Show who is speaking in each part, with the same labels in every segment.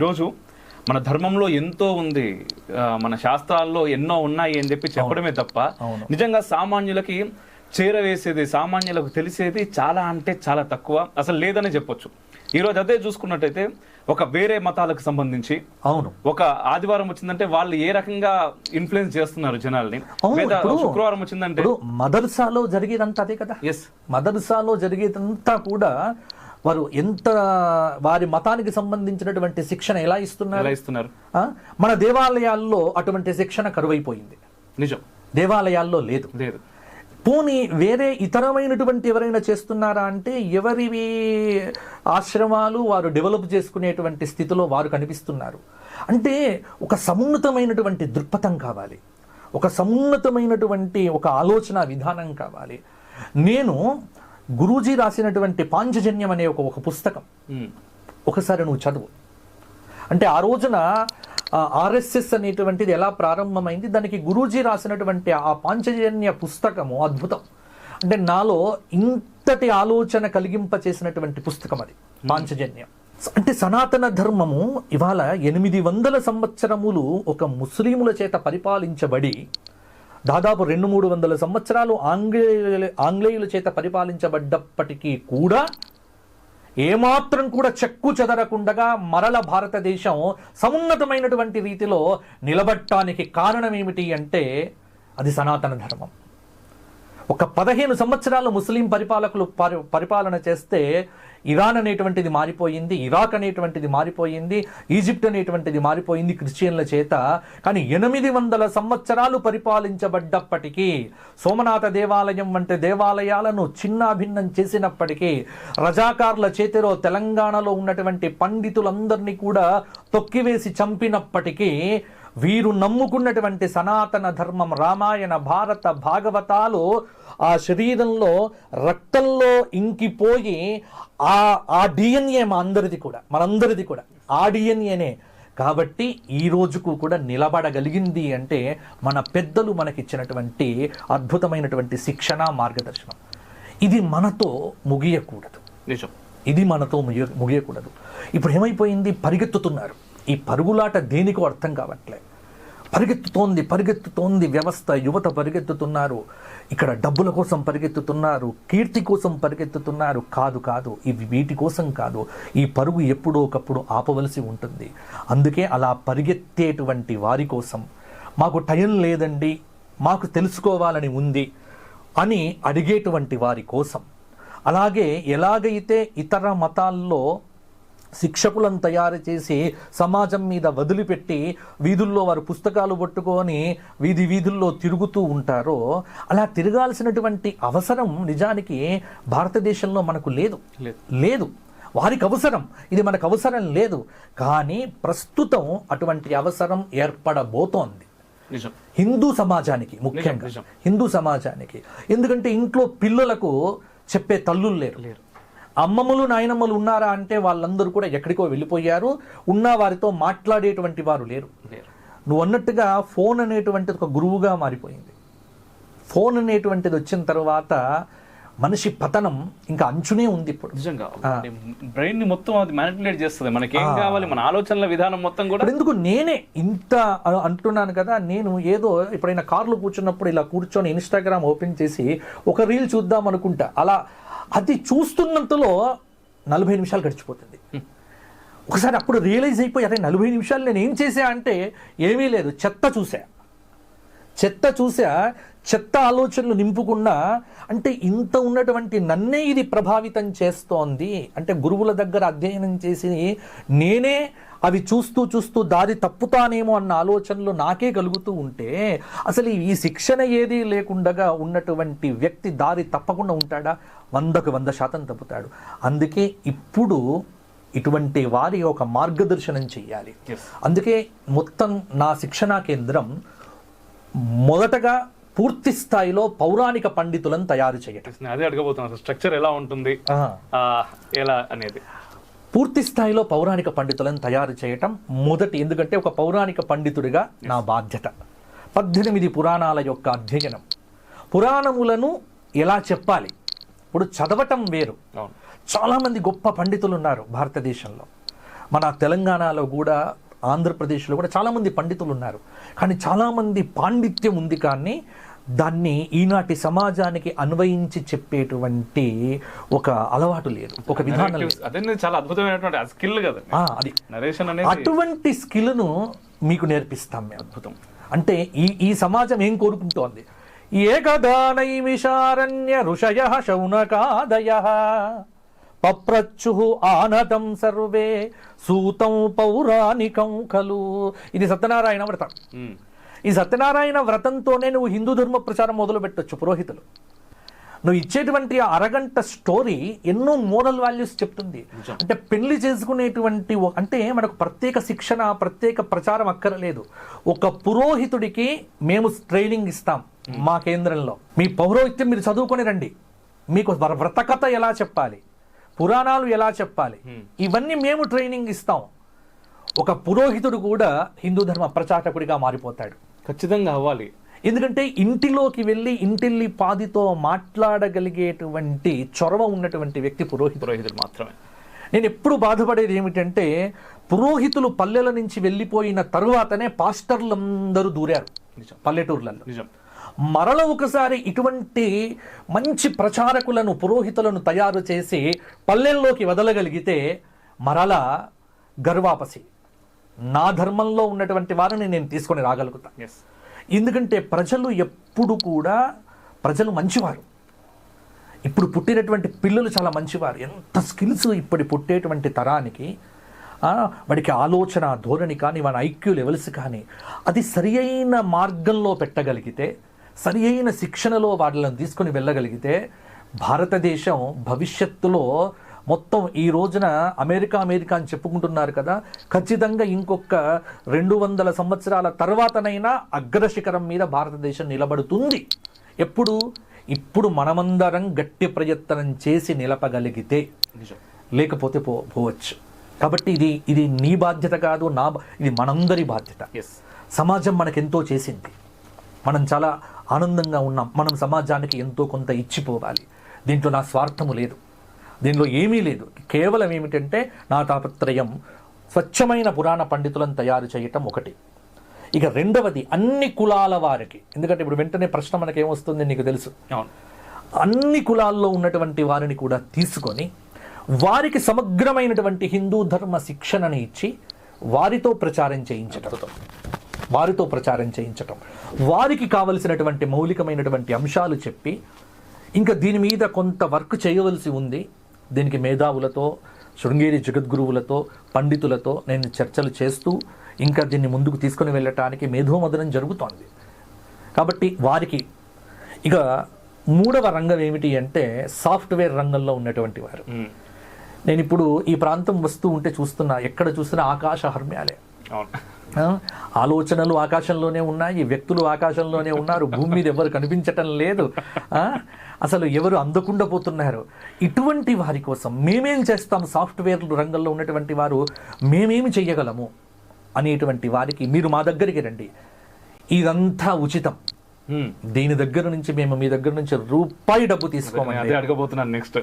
Speaker 1: ఈరోజు మన ధర్మంలో ఎంతో ఉంది మన శాస్త్రాల్లో ఎన్నో ఉన్నాయి అని చెప్పి చెప్పడమే తప్ప. నిజంగా సామాన్యులకి చేరవేసేది సామాన్యులకు తెలిసేది చాలా అంటే చాలా తక్కువ. అసలు లేదని చెప్పొచ్చు. ఈరోజు అదే చూసుకున్నట్టయితే ఒక వేరే మతాలకు సంబంధించి
Speaker 2: అవును.
Speaker 1: ఒక ఆదివారం వచ్చిందంటే వాళ్ళు ఏ రకంగా ఇన్ఫ్లుయెన్స్ చేస్తున్నారు జనాల్ని? శుక్రవారం వచ్చిందంటే?
Speaker 2: మదర్సాలో జరిగేదంతా అదే కదా?
Speaker 1: ఎస్
Speaker 2: మదర్సాలో జరిగేదంతా కూడా వారు ఎంత వారి మతానికి సంబంధించినటువంటి శిక్షణ ఎలా ఇస్తున్నారు?
Speaker 1: ఇస్తున్నారు?
Speaker 2: మన దేవాలయాల్లో అటువంటి శిక్షణ కరువైపోయింది.
Speaker 1: నిజం.
Speaker 2: దేవాలయాల్లో లేదు.
Speaker 1: లేదు.
Speaker 2: పోనీ వేరే ఇతరమైనటువంటి ఎవరైనా చేస్తున్నారా అంటే ఎవరివి ఆశ్రమాలు వారు డెవలప్ చేసుకునేటువంటి స్థితిలో వారు కనిపిస్తున్నారు. అంటే ఒక సమున్నతమైనటువంటి దృక్పథం కావాలి. ఒక సమున్నతమైనటువంటి ఒక ఆలోచన విధానం కావాలి. నేను గురూజీ రాసినటువంటి పాంచజన్యం అనే ఒక ఒక పుస్తకం. ఒకసారి నువ్వు చదువు. అంటే ఆ రోజున ఆర్ఎస్ఎస్ అనేటువంటిది ఎలా ప్రారంభమైంది? దానికి గురూజీ రాసినటువంటి ఆ పాంచజన్య పుస్తకము అద్భుతం. అంటే నాలో ఇంతటి ఆలోచన కలిగింప చేసినటువంటి పుస్తకం అది పాంచజన్యం. అంటే సనాతన ధర్మము ఇవాళ ఎనిమిది వందల సంవత్సరములు ఒక ముస్లిముల చేత పరిపాలించబడి దాదాపు రెండు మూడు వందల సంవత్సరాలు ఆంగ్లేయుల ఆంగ్లేయుల చేత పరిపాలించబడ్డప్పటికీ కూడా ఏమాత్రం కూడా చెక్కు చెదరకుండగా మరల భారతదేశం సమున్నతమైనటువంటి రీతిలో నిలబడటానికి కారణం ఏమిటి అంటే అది సనాతన ధర్మం. ఒక పదిహేను సంవత్సరాలు ముస్లిం పరిపాలకులు పరి- పరిపాలన చేస్తే ఇరాన్ అనేటువంటిది మారిపోయింది ఇరాక్ అనేటువంటిది మారిపోయింది ఈజిప్ట్ అనేటువంటిది మారిపోయింది క్రిస్టియన్ల చేత. కానీ ఎనిమిది వందల సంవత్సరాలు పరిపాలించబడ్డప్పటికీ సోమనాథ దేవాలయం వంటి దేవాలయాలను చిన్నాభిన్నం చేసినప్పటికీ రజాకార్ల చేతిలో తెలంగాణలో ఉన్నటువంటి పండితులందరినీ కూడా తొక్కివేసి చంపినప్పటికీ వీరు నమ్ముకున్నటువంటి సనాతన ధర్మం రామాయణ భారత భాగవతాలు ఆ శరీరంలో రక్తంలో ఇంకిపోయి ఆ ఆ డిఎన్ఏ మా అందరిది కూడా మనందరిది కూడా ఆ డిఎన్ఏనే కాబట్టి ఈ రోజుకు కూడా నిలబడగలిగింది అంటే మన పెద్దలు మనకిచ్చినటువంటి అద్భుతమైనటువంటి శిక్షణ మార్గదర్శనం. ఇది మనతో ముగియకూడదు.
Speaker 1: నిజం.
Speaker 2: ఇది మనతో ముగియ ముగియకూడదు. ఇప్పుడు ఏమైపోయింది? పరిగెత్తుతున్నారు. ఈ పరుగులాట దేనికో అర్థం కావట్లే. పరిగెత్తుతోంది పరిగెత్తుతోంది వ్యవస్థ. యువత పరిగెత్తుతున్నారు. ఇక్కడ డబ్బుల కోసం పరిగెత్తుతున్నారు. కీర్తి కోసం పరిగెత్తుతున్నారు. కాదు కాదు. ఇవి వీటి కోసం కాదు. ఈ పరుగు ఎప్పుడో ఒకప్పుడు ఆపవలసి ఉంటుంది. అందుకే అలా పరిగెత్తేటువంటి వారి కోసం. మాకు టైం లేదండి. మాకు తెలుసుకోవాలని ఉంది అని అడిగేటువంటి వారి కోసం. అలాగే ఎలాగైతే ఇతర మతాల్లో శిక్షకులను తయారు చేసి సమాజం మీద వదిలిపెట్టి వీధుల్లో వారు పుస్తకాలు పట్టుకొని వీధి వీధుల్లో తిరుగుతూ ఉంటారో అలా తిరగాల్సినటువంటి అవసరం నిజానికి భారతదేశంలో మనకు లేదు.
Speaker 1: లేదు.
Speaker 2: లేదు. వారికి అవసరం. ఇది మనకు అవసరం లేదు. కానీ ప్రస్తుతం అటువంటి అవసరం ఏర్పడబోతోంది.
Speaker 1: నిజం.
Speaker 2: హిందూ సమాజానికి ముఖ్యంగా. హిందూ సమాజానికి. ఎందుకంటే ఇంట్లో పిల్లలకు చెప్పే తల్లులు లేరు.
Speaker 1: లేరు.
Speaker 2: అమ్మమ్మలు నాయనమ్మలు ఉన్నారా అంటే వాళ్ళందరూ కూడా ఎక్కడికో వెళ్ళిపోయారు. ఉన్న వారితో మాట్లాడేటువంటి వారు లేరు.
Speaker 1: లేరు.
Speaker 2: నువ్వు అన్నట్టుగా ఫోన్ అనేటువంటిది ఒక గురువుగా మారిపోయింది. ఫోన్ అనేటువంటిది వచ్చిన తర్వాత మనిషి పతనం ఇంకా అంచునే ఉంది ఇప్పుడు.
Speaker 1: నిజంగా. బ్రెయిన్ని మొత్తం అది మ్యానిపులేట్ చేస్తుంది. మనకి ఏం కావాలి? మన ఆలోచనల విధానం మొత్తం కూడా
Speaker 2: ఎందుకు నేనే ఇంత అంటున్నాను కదా నేను ఏదో ఎప్పుడైనా కార్లో కూర్చున్నప్పుడు ఇలా కూర్చొని ఇన్స్టాగ్రామ్ ఓపెన్ చేసి ఒక రీల్ చూద్దాం అనుకుంటా. అలా అది చూస్తున్నంతలో నలభై నిమిషాలు గడిచిపోతుంది. ఒకసారి అప్పుడు రియలైజ్ అయిపోయి అరే నలభై నిమిషాలు నేను ఏం చేశా అంటే ఏమీ లేదు చెత్త చూసా చెత్త చూసా చెత్త ఆలోచనలు నింపుకున్నా అంటే ఇంత ఉన్నటువంటి నన్నే ఇది ప్రభావితం చేస్తోంది. అంటే గురువుల దగ్గర అధ్యయనం చేసి నేనే అవి చూస్తూ చూస్తూ దారి తప్పుతానేమో అన్న ఆలోచనలు నాకే కలుగుతూ ఉంటే అసలు ఈ శిక్షణ ఏదీ లేకుండా ఉన్నటువంటి వ్యక్తి దారి తప్పకుండా ఉంటాడా? వందకు వంద శాతం తప్పుతాడు. అందుకే ఇప్పుడు ఇటువంటి వారి ఒక మార్గదర్శనం చెయ్యాలి.
Speaker 1: Yes.
Speaker 2: అందుకే మొత్తం నా శిక్షణా కేంద్రం మొదటగా పూర్తి స్థాయిలో పౌరాణిక పండితులను తయారు చేయటం.
Speaker 1: అదే అడగబోతున్నాను స్ట్రక్చర్ ఎలా ఉంటుంది? ఎలా అనేది.
Speaker 2: పూర్తి స్థాయిలో పౌరాణిక పండితులను తయారు చేయటం మొదటి ఎందుకంటే ఒక పౌరాణిక పండితుడిగా నా బాధ్యత. పద్దెనిమిది పురాణాల యొక్క అధ్యయనం. పురాణములను ఎలా చెప్పాలి? ఇప్పుడు చదవటం వేరు. చాలామంది గొప్ప పండితులు ఉన్నారు భారతదేశంలో. మన తెలంగాణలో కూడా ఆంధ్రప్రదేశ్లో కూడా చాలామంది పండితులు ఉన్నారు కానీ చాలామంది పాండిత్యం ఉంది కానీ దాన్ని ఈనాటి సమాజానికి అన్వయించి చెప్పేటువంటి ఒక అలవాటు లేదు. ఒక విధానం
Speaker 1: చాలా అద్భుతమైనటువంటి స్కిల్ కదా
Speaker 2: అది.
Speaker 1: నరేషన్ అనేది
Speaker 2: అటువంటి స్కిల్ను మీకు నేర్పిస్తాం మేము.
Speaker 1: అద్భుతం.
Speaker 2: అంటే ఈ ఈ సమాజం ఏం కోరుకుంటోంది? ఏకదానైమిషారణ్య ఋషయ శౌనకాదయ పప్రచ్చు ఆనతం సర్వే సూతం పౌరాణికం ఖలు. ఇది సత్యనారాయణ వ్రతం. ఈ సత్యనారాయణ వ్రతంతోనే నువ్వు హిందూ ధర్మ ప్రచారం మొదలు పెట్టొచ్చు పురోహితులు. నువ్వు ఇచ్చేటువంటి అరగంట స్టోరీ ఎన్నో మోరల్ వాల్యూస్ చెప్తుంది. అంటే పెళ్ళి చేసుకునేటువంటి అంటే మనకు ప్రత్యేక శిక్షణ ప్రత్యేక ప్రచారం అక్కరలేదు. ఒక పురోహితుడికి మేము ట్రైనింగ్ ఇస్తాం మా కేంద్రంలో. మీ పౌరోహిత్యం మీరు చదువుకొని రండి. మీకు వ్ర- వ్రతకథ ఎలా చెప్పాలి? పురాణాలు ఎలా చెప్పాలి? ఇవన్నీ మేము ట్రైనింగ్ ఇస్తాం. ఒక పురోహితుడు కూడా హిందూ ధర్మ ప్రచారకుడిగా మారిపోతాడు.
Speaker 1: ఖచ్చితంగా అవ్వాలి.
Speaker 2: ఎందుకంటే ఇంటిలోకి వెళ్ళి ఇంటిల్లి పాదితో మాట్లాడగలిగేటువంటి చొరవ ఉన్నటువంటి వ్యక్తి పురోహితుడు
Speaker 1: పురోహితుడు మాత్రమే.
Speaker 2: నేను ఎప్పుడు బాధపడేది ఏమిటంటే పురోహితులు పల్లెల నుంచి వెళ్ళిపోయిన తరువాతనే పాస్టర్లందరూ దూరారు.
Speaker 1: నిజం.
Speaker 2: పల్లెటూర్లలో.
Speaker 1: నిజం.
Speaker 2: మరల ఒకసారి ఇటువంటి మంచి ప్రచారకులను పురోహితులను తయారు చేసి పల్లెల్లోకి వదలగలిగితే మరల గర్వాపసి. నా ధర్మంలో ఉన్నటువంటి వారిని నేను తీసుకొని రాగలుగుతా.
Speaker 1: ఎస్
Speaker 2: ఎందుకంటే ప్రజలు ఎప్పుడు కూడా ప్రజలు మంచివారు. ఇప్పుడు పుట్టినటువంటి పిల్లలు చాలా మంచివారు. ఎంత స్కిల్స్ ఇప్పటి పుట్టేటువంటి తరానికి వాడికి ఆలోచన ధోరణి కానీ వాడి ఐక్యూ లెవెల్స్ కానీ అది సరి అయిన మార్గంలో పెట్టగలిగితే సరి అయిన శిక్షణలో వాళ్ళని తీసుకొని వెళ్ళగలిగితే భారతదేశం భవిష్యత్తులో మొత్తం ఈ రోజున అమెరికా అమెరికా అని చెప్పుకుంటున్నారు కదా ఖచ్చితంగా ఇంకొక రెండు వందల సంవత్సరాల తర్వాతనైనా అగ్రశిఖరం మీద భారతదేశం నిలబడుతుంది. ఎప్పుడు? ఇప్పుడు మనమందరం గట్టి ప్రయత్నం చేసి నిలపగలిగితే. లేకపోతే పో పోవచ్చు. కాబట్టి ఇది ఇది నీ బాధ్యత కాదు నా బా- ఇది మనందరి బాధ్యత.
Speaker 1: ఎస్
Speaker 2: సమాజం మనకెంతో చేసింది. మనం చాలా ఆనందంగా ఉన్నాం. మనం సమాజానికి ఎంతో కొంత ఇచ్చిపోవాలి. దీంట్లో నా స్వార్థము లేదు. దీనిలో ఏమీ లేదు. కేవలం ఏమిటంటే నా తాపత్రయం స్వచ్ఛమైన పురాణ పండితులను తయారు చేయటం ఒకటి. ఇక రెండవది అన్ని కులాల వారికి. ఎందుకంటే ఇప్పుడు వెంటనే ప్రశ్న మనకి ఏమొస్తుంది నీకు తెలుసు. అన్ని కులాల్లో ఉన్నటువంటి వారిని కూడా తీసుకొని వారికి సమగ్రమైనటువంటి హిందూ ధర్మ శిక్షణని ఇచ్చి వారితో ప్రచారం చేయించటం. వారితో ప్రచారం చేయించటం. వారికి కావలసినటువంటి మౌలికమైనటువంటి అంశాలు చెప్పి ఇంకా దీని మీద కొంత వర్క్ చేయవలసి ఉంది. దీనికి మేధావులతో శృంగేరి జగద్గురువులతో పండితులతో నేను చర్చలు చేస్తూ ఇంకా దీన్ని ముందుకు తీసుకొని వెళ్ళటానికి మేధోమదనం జరుగుతోంది. కాబట్టి వారికి ఇక మూడవ రంగం ఏమిటి అంటే సాఫ్ట్వేర్ రంగంలో ఉన్నటువంటి వారు. నేను ఇప్పుడు ఈ ప్రాంతం వస్తూ ఉంటే చూస్తున్నా ఎక్కడ చూసినా ఆకాశ హర్మ్యాలే. ఆలోచనలు ఆకాశంలోనే ఉన్నాయి వ్యక్తులు ఆకాశంలోనే ఉన్నారు భూమి మీద ఎవరు కనిపించటం లేదు. అసలు ఎవరు అందకుండా పోతున్నారు? ఇటువంటి వారి కోసం మేమేం చేస్తాం? సాఫ్ట్వేర్ రంగంలో ఉన్నటువంటి వారు మేమేమి చెయ్యగలము? అనేటువంటి వారికి మీరు మా దగ్గరికి రండి. ఇదంతా ఉచితం. దీని దగ్గర నుంచి మేము మీ దగ్గర నుంచి రూపాయి డబ్బు
Speaker 1: అదే అడగబోతున్నాను నెక్స్ట్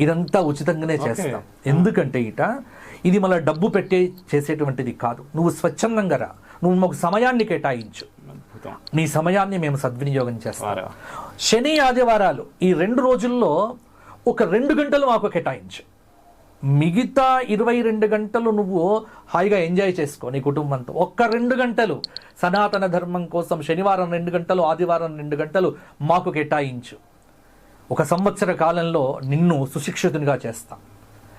Speaker 2: ఇదంతా ఉచితంగానే చేస్తాం. ఎందుకంటే ఇట ఇది మళ్ళీ డబ్బు పెట్టే చేసేటువంటిది కాదు. నువ్వు స్వచ్ఛందంగా రా. నువ్వు మాకు సమయాన్ని కేటాయించు. నీ సమయాన్ని మేము సద్వినియోగం చేస్తాం. శని ఆదివారాలు ఈ రెండు రోజుల్లో ఒక రెండు గంటలు మాకు కేటాయించు. మిగతా ఇరవై రెండు గంటలు నువ్వు హాయిగా ఎంజాయ్ చేసుకో నీ కుటుంబంతో. ఒక్క రెండు గంటలు సనాతన ధర్మం కోసం శనివారం రెండు గంటలు ఆదివారం రెండు గంటలు మాకు కేటాయించు. ఒక సంవత్సర కాలంలో నిన్ను సుశిక్షితునిగా చేస్తాం.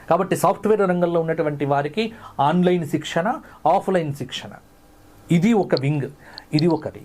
Speaker 2: కాబట్టి సాఫ్ట్వేర్ రంగంలో ఉన్నటువంటి వారికి ఆన్లైన్ శిక్షణ ఆఫ్లైన్ శిక్షణ. ఇది ఒక వింగ్ ఇది ఒకటి.